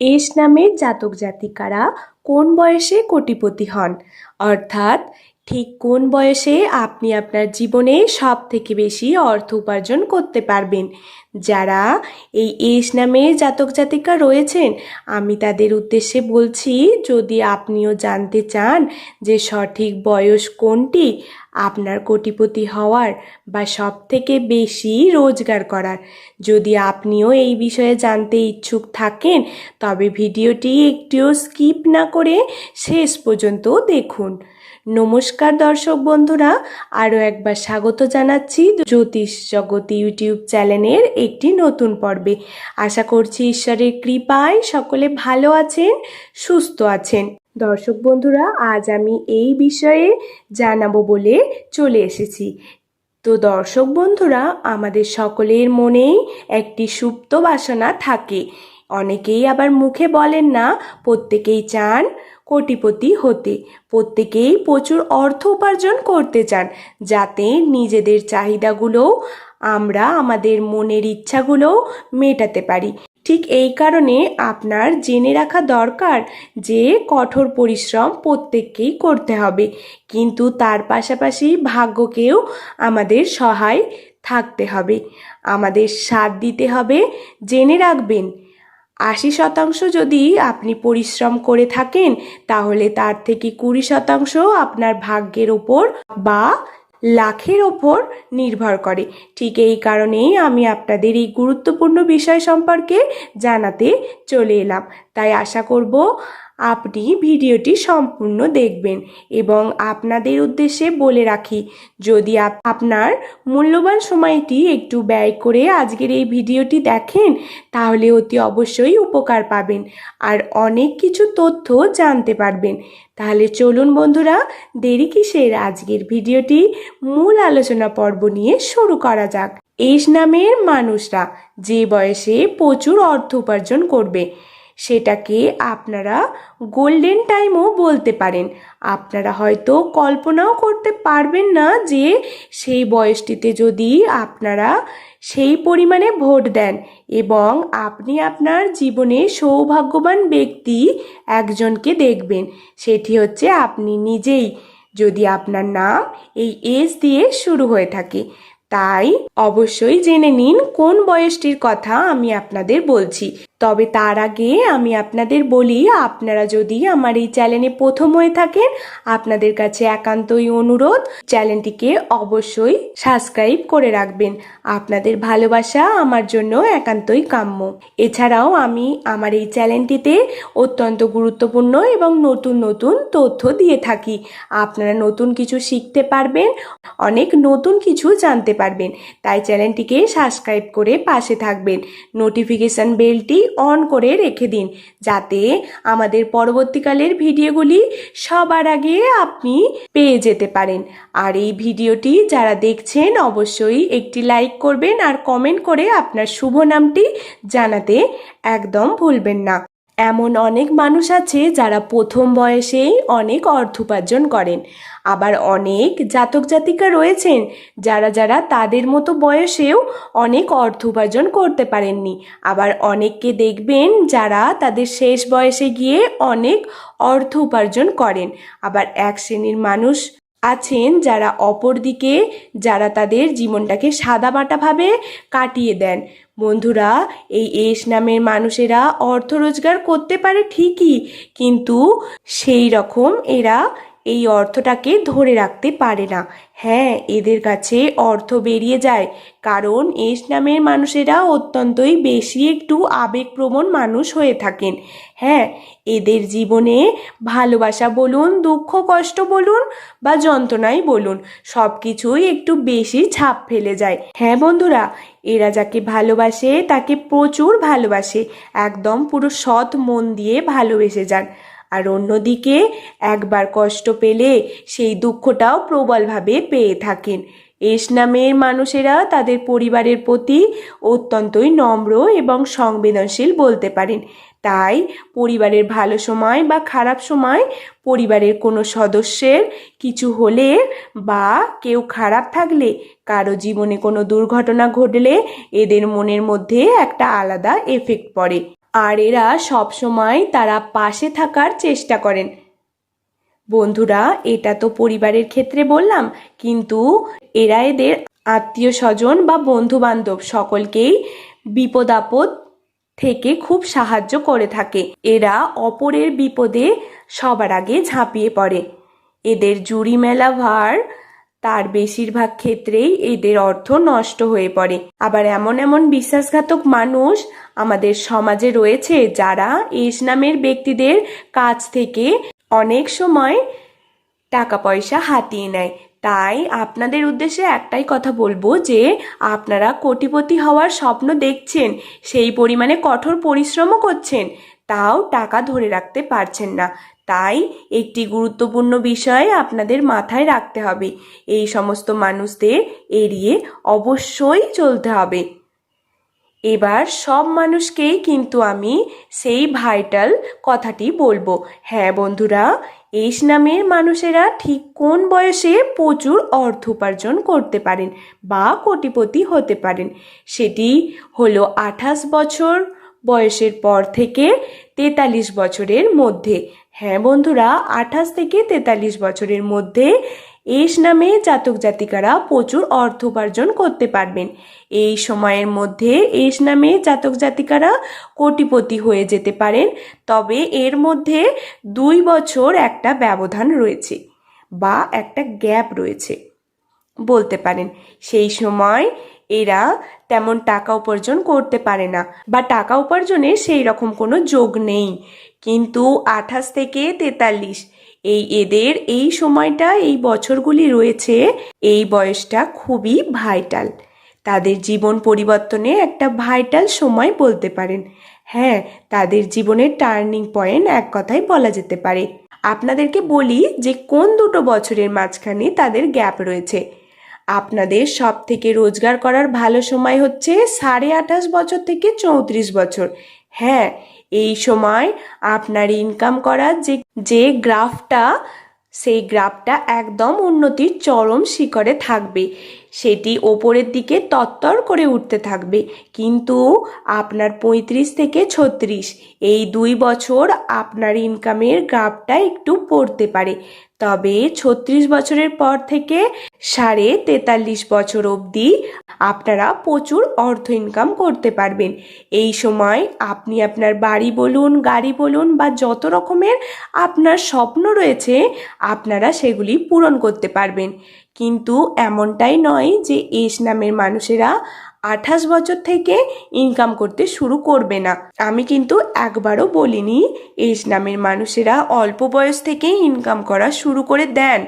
S নামের জাতক জাতিকারা কোন বয়সে কোটিপতি হন? অর্থাৎ ঠিক কোন বয়সে আপনি আপনার জীবনে সব থেকে বেশি অর্থ উপার্জন করতে পারবেন? যারা এই এস নামের জাতক জাতিকা রয়েছেন, আমি তাদের উদ্দেশ্যে বলছি, যদি আপনিও জানতে চান যে সঠিক বয়স কোনটি, আপনার কোটিপতি হওয়ার বা সব থেকে বেশি রোজগার করার। যদি আপনিও এই বিষয়ে জানতে ইচ্ছুক থাকেন, তবে ভিডিওটি একটিও স্কিপ না করে শেষ পর্যন্ত দেখুন। নমস্কার দর্শক বন্ধুরা, আরও একবার স্বাগত জানাচ্ছি জ্যোতিষ জগৎ ইউটিউব চ্যানেলের একটি নতুন পর্বে। আশা করছি ঈশ্বরের কৃপায় সকলে ভালো আছেন, সুস্থ আছেন। দর্শক বন্ধুরা, আজ আমি এই বিষয়ে জানাব বলে চলে এসেছি। তো দর্শক বন্ধুরা, আমাদের সকলের মনেই একটি সুপ্ত বাসনা থাকে। অনেকেই আবার মুখে বলেন না, প্রত্যেকেই চান কোটিপতি হতে। প্রত্যেকেই প্রচুর অর্থ উপার্জন করতে চান, যাতে নিজেদের চাহিদাগুলোও আমরা আমাদের মনের ইচ্ছাগুলোও মেটাতে পারি। ঠিক এই কারণে আপনার জেনে রাখা দরকার যে কঠোর পরিশ্রম প্রত্যেককেই করতে হবে। কিন্তু তার পাশাপাশি ভাগ্যকেও আমাদের সহায় থাকতে হবে। আমাদের সাথ দিতে হবে, জেনে রাখবেন। আশি শতাংশ যদি আপনি পরিশ্রম করে থাকেন, তাহলে তার থেকে কুড়ি শতাংশ আপনার ভাগ্যের ওপর বা লাখের ওপর নির্ভর করে। ঠিক এই কারণেই আমি আপনাদের এই গুরুত্বপূর্ণ বিষয় সম্পর্কে জানাতে চলে এলাম। তাই আশা করব আপনি ভিডিওটি সম্পূর্ণ দেখবেন এবং আপনাদের উদ্দেশ্যে বলে রাখি, যদি আপ- আপনার মূল্যবান সময়টি একটু ব্যয় করে আজকের এই ভিডিওটি দেখেন, তাহলে অতি অবশ্যই উপকার পাবেন। আর অনেক কিছু তথ্য জানতে পারবেন। তাহলে চলুন বন্ধুরা, দেরি কিসের? আজকের ভিডিওটি মূল আলোচনা পর্ব নিয়ে শুরু করা যাক। এস নামের মানুষরা যে বয়সে প্রচুর অর্থ উপার্জন করবে। সেটাকে আপনারা গোল্ডেন টাইমও বলতে পারেন। আপনারা হয়তো কল্পনাও করতে পারবেন না যে সেই বয়সটিতে যদি আপনারা সেই পরিমাণে ভোট দেন এবং আপনি আপনার জীবনে সৌভাগ্যবান ব্যক্তি একজনকে দেখবেন। সেটি হচ্ছে আপনি নিজেই যদি আপনার নাম এই এজ দিয়ে শুরু হয়ে থাকে। তাই অবশ্যই জেনে নিন কোন বয়সটির কথা আমি আপনাদের বলছি। তবে তার আগে আমি আপনাদের বলি, আপনারা যদি আমার এই চ্যানেলে প্রথম হয়ে থাকেন, আপনাদের কাছে একান্তই অনুরোধ, চ্যানেলটিকে অবশ্যই সাবস্ক্রাইব করে রাখবেন। আপনাদের ভালোবাসা আমার জন্য একান্তই কাম্য। এছাড়াও আমি আমার এই চ্যানেলটিতে অত্যন্ত গুরুত্বপূর্ণ এবং নতুন নতুন তথ্য দিয়ে থাকি। আপনারা নতুন কিছু শিখতে পারবেন, অনেক নতুন কিছু জানতে পারবেন। তাই চ্যানেলটিকে সাবস্ক্রাইব করে পাশে থাকবেন। নোটিফিকেশান বেলটি অন করে রেখে দিন, যাতে আমাদের পরবর্তীকালের ভিডিওগুলি সবার আগে আপনি পেয়ে যেতে পারেন। আর এই ভিডিওটি যারা দেখছেন, অবশ্যই একটি লাইক করবেন আর কমেন্ট করে আপনার শুভ নামটি জানাতে একদম ভুলবেন না। এমন অনেক মানুষ আছে যারা প্রথম বয়সেই অনেক অর্থ উপার্জন করেন। আবার অনেক জাতক জাতিকা রয়েছেন যারা যারা তাদের মতো বয়সেও অনেক অর্থ উপার্জন করতে পারেননি। আবার অনেককে দেখবেন যারা তাদের শেষ বয়সে গিয়ে অনেক অর্থ উপার্জন করেন। আবার এক শ্রেণির মানুষ আছেন যারা অপর দিকে যারা তাদের জীবনটাকে সাদামাটাভাবে কাটিয়ে দেন। বন্ধুরা এই এস নামের মানুষেরা অর্থ রোজগার করতে পারে ঠিকই কিন্তু সেই রকম এরা এই অর্থটাকে ধরে রাখতে পারে না। হ্যাঁ এদের কাছে অর্থ বেরিয়ে যায়, কারণ এস নামের মানুষেরা অত্যন্তই বেশি একটু আবেগপ্রবণ মানুষ হয়ে থাকেন। হ্যাঁ এদের জীবনে ভালোবাসা বলুন, দুঃখ, কষ্ট বলুন বা যন্ত্রণাই বলুন সব কিছুই একটু বেশি ছাপ ফেলে যায়। হ্যাঁ বন্ধুরা, এরা যাকে ভালোবাসে তাকে প্রচুর ভালোবাসে, একদম পুরো সৎ মন দিয়ে ভালোবেসে যান। আর অন্যদিকে একবার কষ্ট পেলে সেই দুঃখটাও প্রবলভাবে পেয়ে থাকেন। এস নামের মানুষেরা তাদের পরিবারের প্রতি অত্যন্তই নম্র এবং সংবেদনশীল বলতে পারেন। তাই পরিবারের ভালো সময় বা খারাপ সময় পরিবারের কোনো সদস্যের কিছু হলে বা কেউ খারাপ থাকলে কারও জীবনে কোনো দুর্ঘটনা ঘটলে এদের মনের মধ্যে একটা আলাদা এফেক্ট পড়ে। আর এরা সবসময় তারা পাশে থাকার চেষ্টা করেন। বন্ধুরা, এটা তো পরিবারের ক্ষেত্রে বললাম, কিন্তু এরা এদের আত্মীয় স্বজন বা বন্ধু বান্ধব সকলকেই বিপদ আপদ থেকে খুব সাহায্য করে থাকে। এরা অপরের বিপদে সবার আগে ঝাঁপিয়ে পড়ে। এদের জুড়ি মেলা ভার তার বেশিরভাগ ক্ষেত্রেই এদের অর্থ নষ্ট হয়ে পড়ে। আবার এমন এমন বিশ্বাসঘাতক মানুষ আমাদের সমাজে রয়েছে যারা এস নামের ব্যক্তিদের কাছ থেকে অনেক সময় টাকা পয়সা হাতিয়ে নেয়। তাই আপনাদের উদ্দেশ্যে একটাই কথা বলব যে, আপনারা কোটিপতি হওয়ার স্বপ্ন দেখছেন, সেই পরিমাণে কঠোর পরিশ্রমও করছেন, তাও টাকা ধরে রাখতে পারছেন না। তাই একটি গুরুত্বপূর্ণ বিষয় আপনাদের মাথায় রাখতে হবে। এই সমস্ত মানুষদের এড়িয়ে অবশ্যই চলতে হবে। এবার সব মানুষকেই কিন্তু আমি সেই ভাইটাল কথাটি বলব। হ্যাঁ বন্ধুরা, এস নামের মানুষেরা ঠিক কোন বয়সে প্রচুর অর্থ উপার্জন করতে পারেন বা কোটিপতি হতে পারেন, সেটি হলো আঠাশ বছর বয়সের পর থেকে তেতাল্লিশ বছরের মধ্যে। হ্যাঁ বন্ধুরা, আঠাশ থেকে তেতাল্লিশ বছরের মধ্যে এস নামে জাতক জাতিকারা প্রচুর অর্থ উপার্জন করতে পারবেন। এই সময়ের মধ্যে এস নামে জাতক জাতিকারা কোটিপতি হয়ে যেতে পারেন, তবে এর মধ্যে দুই বছর একটা ব্যবধান রয়েছে বা একটা গ্যাপ রয়েছে বলতে পারেন। সেই সময় এরা তেমন টাকা উপার্জন করতে পারে না বা টাকা উপার্জনের সেই রকম কোনো যোগ নেই। কিন্তু আঠাশ থেকে তেতাল্লিশ। এই এদের এই সময়টা, এই বছরগুলি রয়েছে, এই বয়সটা খুবই ভাইটাল। তাদের জীবন পরিবর্তনে একটা ভাইটাল সময় বলতে পারেন। হ্যাঁ তাদের জীবনের টার্নিং পয়েন্ট এক কথায় বলা যেতে পারে। আপনাদেরকে বলি যে কোন দুটো বছরের মাঝখানে তাদের গ্যাপ রয়েছে। আপনাদের সব থেকে রোজগার করার ভালো সময় হচ্ছে সাড়ে আঠাশ বছর থেকে চৌত্রিশ বছর। হ্যাঁ এই সময় আপনার ইনকাম করার যে যে গ্রাফটা, সেই গ্রাফটা একদম উন্নতির চরম শিখরে থাকবে। সেটি ওপরের দিকে তত্তর করে উঠতে থাকবে। কিন্তু আপনার পঁয়ত্রিশ থেকে ছত্রিশ, এই দুই বছর আপনার ইনকামের গ্রাফটা একটু পড়তে পারে। তবে ছত্রিশ বছরের পর থেকে সাড়ে তেতাল্লিশ বছর অবধি আপনারা প্রচুর অর্থ ইনকাম করতে পারবেন। এই সময় আপনি আপনার বাড়ি বলুন, গাড়ি বলুন বা যত রকমের আপনার স্বপ্ন রয়েছে, আপনারা সেগুলি পূরণ করতে পারবেন। কিন্তু এমনটাই নয় যে এস নামের মানুষেরা আঠাশ বছর থেকে ইনকাম করতে শুরু করবে না। আমি কিন্তু একবারও বলিনি, এস নামের মানুষেরা অল্প বয়স থেকেই ইনকাম করা শুরু করে দেন।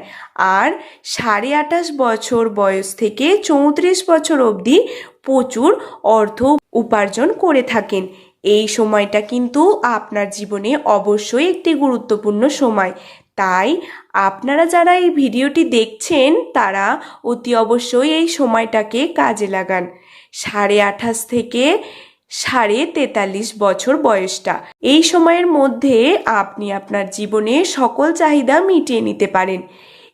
আর সাড়ে আঠাশ বছর বয়স থেকে চৌত্রিশ বছর অবধি প্রচুর অর্থ উপার্জন করে থাকেন। এই সময়টা কিন্তু আপনার জীবনে অবশ্যই একটি গুরুত্বপূর্ণ সময়। তাই আপনারা যারা এই ভিডিওটি দেখছেন, তারা অতি অবশ্যই এই সময়টাকে কাজে লাগান। সাড়ে আঠাশ থেকে সাড়ে তেতাল্লিশ বছর বয়সটা। এই সময়ের মধ্যে আপনি আপনার জীবনে সকল চাহিদা মিটিয়ে নিতে পারেন।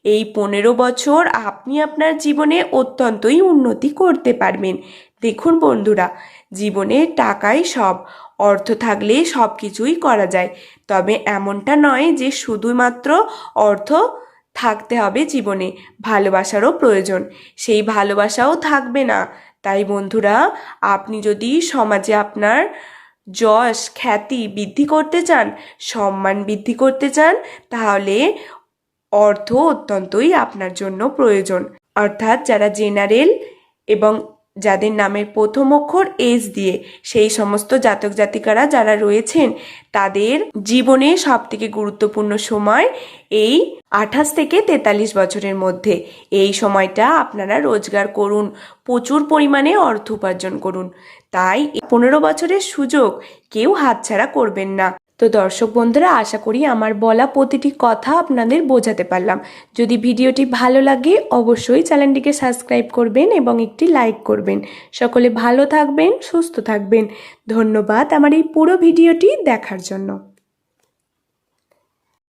এই পনেরো বছর আপনি আপনার জীবনে অত্যন্তই উন্নতি করতে পারবেন। দেখুন বন্ধুরা, জীবনে টাকাই সব, অর্থ থাকলে সব কিছুই করা যায়। তবে এমনটা নয় যে শুধুমাত্র অর্থ থাকতে হবে জীবনে। ভালোবাসারও প্রয়োজন। সেই ভালোবাসাও থাকবে না। তাই বন্ধুরা, আপনি যদি সমাজে আপনার যশ, খ্যাতি বৃদ্ধি করতে চান, সম্মান বৃদ্ধি করতে চান, তাহলে অর্থ অত্যন্তই আপনার জন্য প্রয়োজন। অর্থাৎ যারা জেনারেল এবং যাদের নামের প্রথম অক্ষর এস দিয়ে সেই সমস্ত জাতক জাতিকারা যারা রয়েছেন, তাদের জীবনে সব থেকে গুরুত্বপূর্ণ সময় এই আঠাশ থেকে তেতাল্লিশ বছরের মধ্যে। এই সময়টা আপনারা রোজগার করুন, প্রচুর পরিমাণে অর্থ উপার্জন করুন। তাই পনেরো বছরের সুযোগ কেউ হাতছাড়া করবেন না। তো দর্শক বন্ধুরা, আশা করি আমার বলা প্রতিটি কথা আপনাদের বোঝাতে পারলাম। যদি ভিডিওটি ভালো লাগে, অবশ্যই চ্যানেলটিকে সাবস্ক্রাইব করবেন এবং একটি লাইক করবেন। সকলে ভালো থাকবেন, সুস্থ থাকবেন। ধন্যবাদ আমার এই পুরো ভিডিওটি দেখার জন্য।